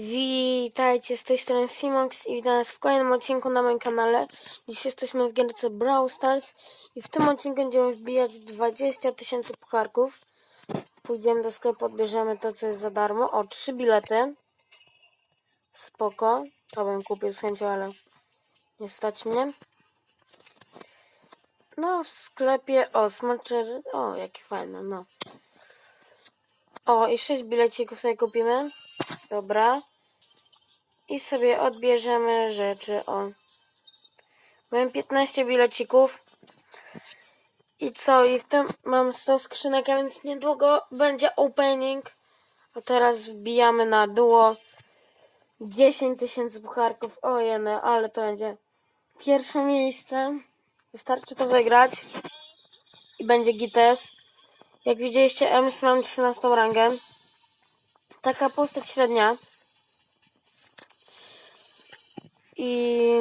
Witajcie, z tej strony Simox i witam was w kolejnym odcinku na moim kanale. Dziś jesteśmy w gierce Brawl Stars i w tym odcinku będziemy wbijać 20 tysięcy pucharków. Pójdziemy do sklepu, odbierzemy to, co jest za darmo. O, trzy bilety. Spoko. To bym kupił z chęcią, ale nie stać mnie. No, w sklepie, o, smaczek, o, jakie fajne, no. O, i sześć bilecików sobie kupimy. Dobra. I sobie odbierzemy rzeczy. O. Mam 15 bilecików. I co? I w tym mam 100 skrzynek, a więc niedługo będzie opening. A teraz wbijamy na duo 10 tysięcy pucharków. O jene, ale to będzie pierwsze miejsce. Wystarczy to wygrać. I będzie gites. Jak widzieliście, Ems mam 13 rangę. Taka postać średnia. I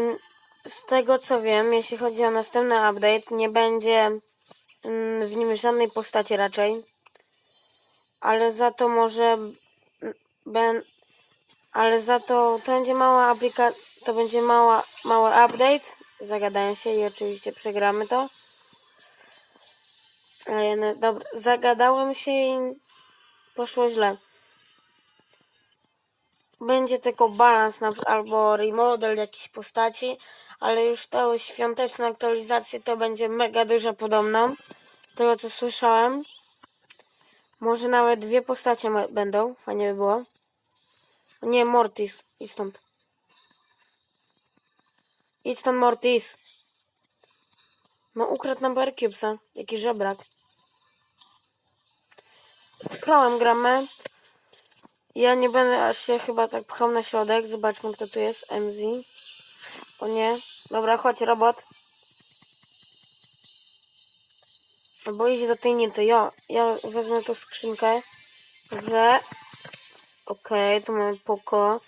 z tego co wiem, jeśli chodzi o następny update, nie będzie mm, w nim żadnej postaci raczej. Ale za to może ben, ale za to to będzie mała aplikacja, to będzie mała, mały update. Zagadają się i oczywiście przegramy to. Ale no, dobra, zagadałem się i poszło źle. Będzie tylko balans albo remodel jakiejś postaci, ale już tą świąteczną aktualizację to będzie mega duża podobno. Z tego co słyszałem. Może nawet dwie postacie będą, fajnie by było. Nie, Mortis, idź stąd. Idź stąd, Mortis. No ukradł nam Power Cubesa, jaki żebrak. Z gramy. Ja nie będę aż się chyba tak pchał na środek. Zobaczmy kto tu jest. MZ. O nie. Dobra, chodź robot. Albo idź do tej nity. Ja, ja wezmę tą skrzynkę. Dobrze. Okej, tu mamy poko.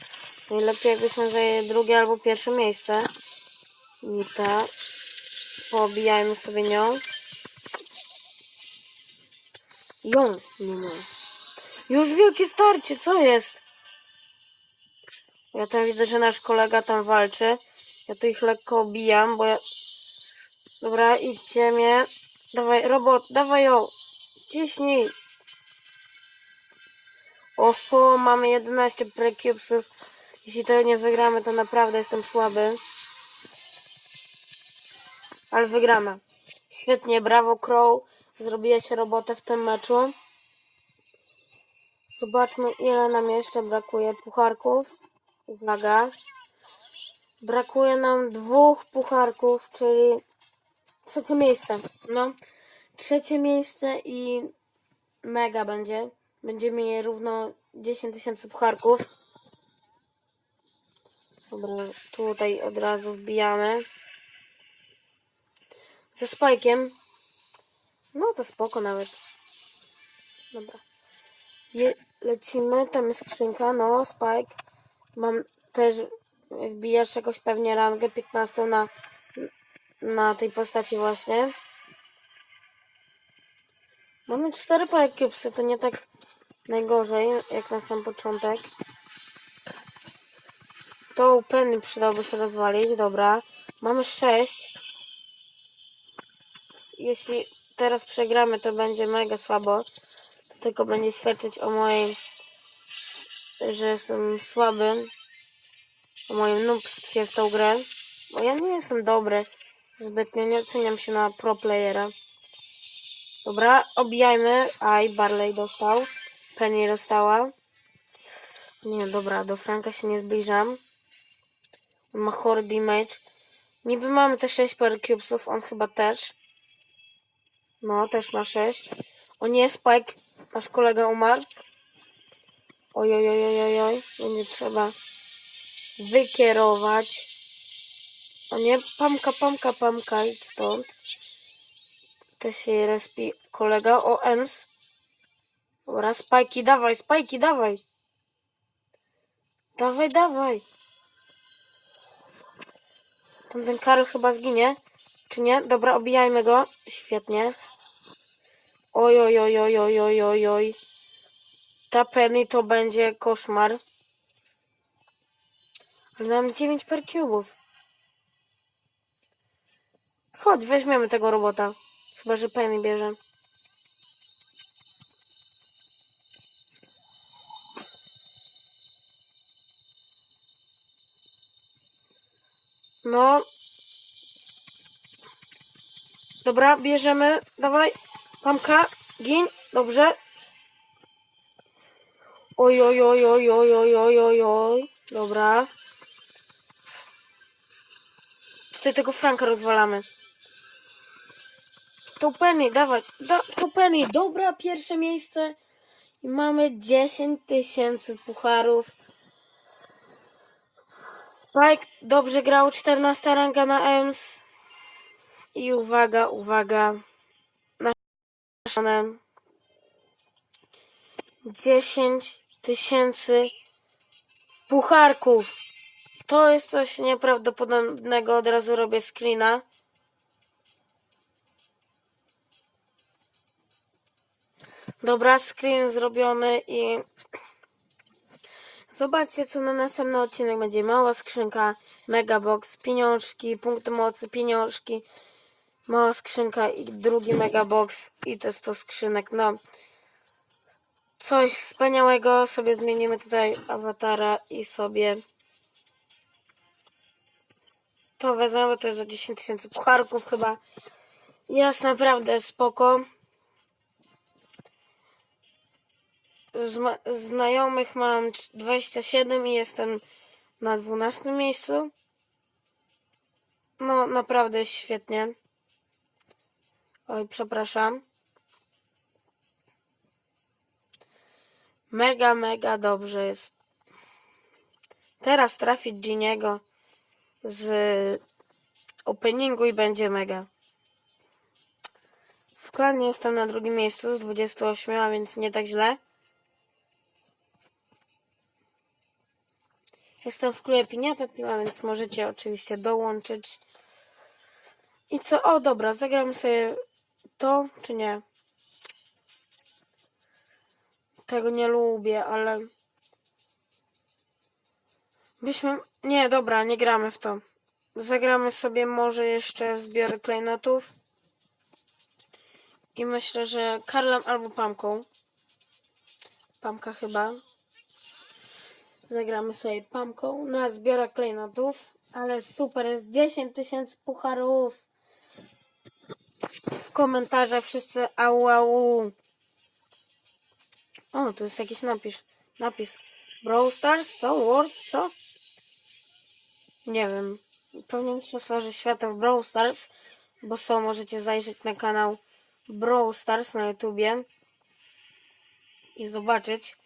Najlepiej jakbyśmy zajęli drugie albo pierwsze miejsce. Nita. Pobijajmy sobie nią. Ją, nie nią. Już wielkie starcie, co jest? Ja tam widzę, że nasz kolega tam walczy. Ja tu ich lekko obijam, bo ja... Dobra, idźcie mnie. Dawaj, robot, dawaj ją. Ciśnij. Oho, mamy 11 precubesów. Jeśli to nie wygramy, to naprawdę jestem słaby. Ale wygramy. Świetnie, brawo Crow. Zrobiłeś robotę w tym meczu. Zobaczmy, ile nam jeszcze brakuje pucharków. Uwaga. Brakuje nam dwóch pucharków, czyli trzecie miejsce. No, trzecie miejsce i mega będzie. Będziemy mieli równo 10 tysięcy pucharków. Dobra, tutaj od razu wbijamy. Ze spajkiem. No to spoko nawet. Dobra. Je, lecimy, tam jest skrzynka, no, Spike. Mam też, wbijasz jakoś pewnie rangę 15 na, na tej postaci właśnie. Mamy 4 Power Cubesy, to nie tak najgorzej, jak na sam początek. To Penny przydałoby się rozwalić, dobra. Mamy 6. Jeśli teraz przegramy, to będzie mega słabo tylko będzie świadczyć o mojej, że jestem słaby, o moim nubstwie w tą grę, bo ja nie jestem dobry, zbytnio nie oceniam się na pro playera. Dobra, obijajmy, aj, Barley dostał, Penny dostała. Nie, dobra, do Franka się nie zbliżam. On ma chory damage. Niby mamy te 6 power cubesów, on chyba też. No, też ma 6. O nie, Spike, nasz kolega umarł. Oj, oj, oj, oj, oj. Będzie trzeba wykierować. O nie, pamka, pamka, pamka, idź stąd. Też się respi kolega. O, Ems. Dobra, spajki, dawaj, spajki, dawaj. Dawaj, dawaj. Tamten Karl chyba zginie. Czy nie? Dobra, obijajmy go. Świetnie. Oj, oj, oj, oj, oj, oj, oj, oj. Ta Penny to będzie koszmar. Ale mam 9 per cubów. Chodź, weźmiemy tego robota. Chyba, że Penny bierze. No. Dobra, bierzemy. Dawaj. Pamka, gin. Dobrze. Oj, oj, oj, oj, oj, oj, oj, oj, oj. Dobra. Tutaj tego Franka rozwalamy. To Penny, dawać. Da, to Penny, dobra, pierwsze miejsce. I mamy 10 tysięcy pucharów. Spike dobrze grał, 14 ranga na EMS. I uwaga, uwaga. 10 tysięcy pucharków. To jest coś nieprawdopodobnego. Od razu robię screena. Dobra, screen zrobiony i zobaczcie co na następny odcinek będzie. Mała skrzynka, megabox, pieniążki, punkty mocy, pieniążki, mała skrzynka i drugi megabox i to jest to skrzynek. No, coś wspaniałego. Sobie zmienimy tutaj awatara i sobie to wezmę, bo to jest za 10 tysięcy pucharków chyba. Jest naprawdę spoko. Zma- znajomych mam cz- 27 i jestem na 12 miejscu. No, naprawdę świetnie. Oj, przepraszam. Mega, mega dobrze jest. Teraz trafić Giniego z openingu i będzie mega. W klanie jestem na drugim miejscu z 28, a więc nie tak źle. Jestem w klubie Piniata Team, a więc możecie oczywiście dołączyć. I co? O, dobra, zagramy sobie to, czy nie? Tego nie lubię, ale... Byśmy... Nie, dobra, nie gramy w to. Zagramy sobie może jeszcze w zbiory klejnotów. I myślę, że Karlem albo Pamką. Pamka chyba. Zagramy sobie Pamką na zbiorach klejnotów. Ale super, jest 10 tysięcy pucharów. W komentarzach wszyscy au au. O, tu jest jakiś napis. Napis. Brawl Stars? Co? Word? Co? Nie wiem. Pewnie Mistrzostwa Świata w Brawl Stars. Bo są, możecie zajrzeć na kanał Brawl Stars na YouTubie. I zobaczyć.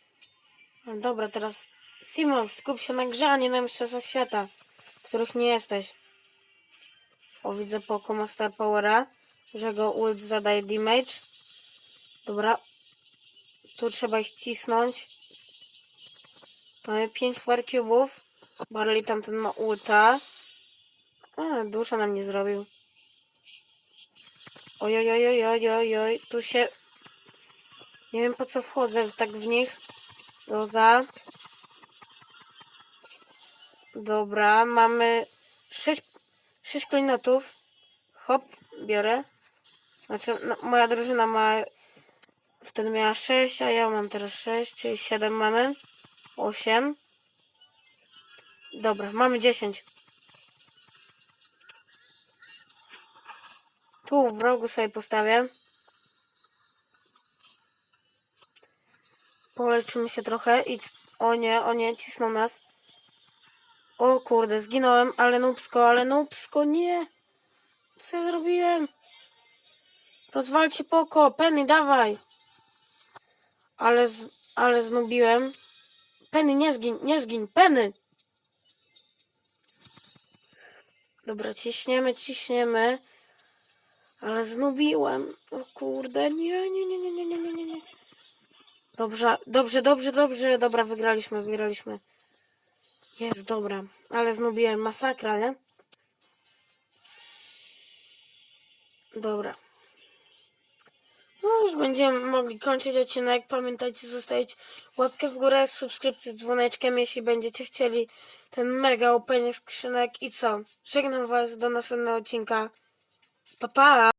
Dobra, teraz Simon, skup się na grze, a nie na Mistrzostwach Świata, których nie jesteś. O, widzę Poco ma Star Powera, że go ult zadaje damage. Dobra. Tu trzeba ich cisnąć. Mamy 5 par cubów. Barley tamten ma ulta. A, dusza nam nie zrobił. Oj, oj, oj, oj, oj, oj, oj. Tu się... Nie wiem po co wchodzę tak w nich. Doza. Dobra, mamy 6, 6 klejnotów. Hop, biorę. Znaczy, no, moja drużyna ma... Wtedy miała 6, a ja mam teraz 6, czyli 7 mamy. 8. Dobra, mamy 10. Tu w rogu sobie postawię. Poleczymy się trochę i... O nie, o nie, cisną nas. O kurde, zginąłem, ale nubsko, ale nubsko, nie! Co ja zrobiłem? Rozwalcie poko, Penny, dawaj! Ale z... ale znubiłem. Penny, nie zgin, nie zgin, Penny! Dobra, ciśniemy, ciśniemy. Ale znubiłem. O kurde, nie, nie, nie, nie, nie, nie, nie, nie. Dobrze, dobrze, dobrze, dobrze. Dobra, wygraliśmy, wygraliśmy. Jest, dobra. Ale znubiłem masakra, nie? Dobra. No już będziemy mogli kończyć odcinek. Pamiętajcie zostawić łapkę w górę, subskrypcję z dzwoneczkiem, jeśli będziecie chcieli. ten mega opening skrzynek i co? Żegnam was do następnego odcinka. Pa pa!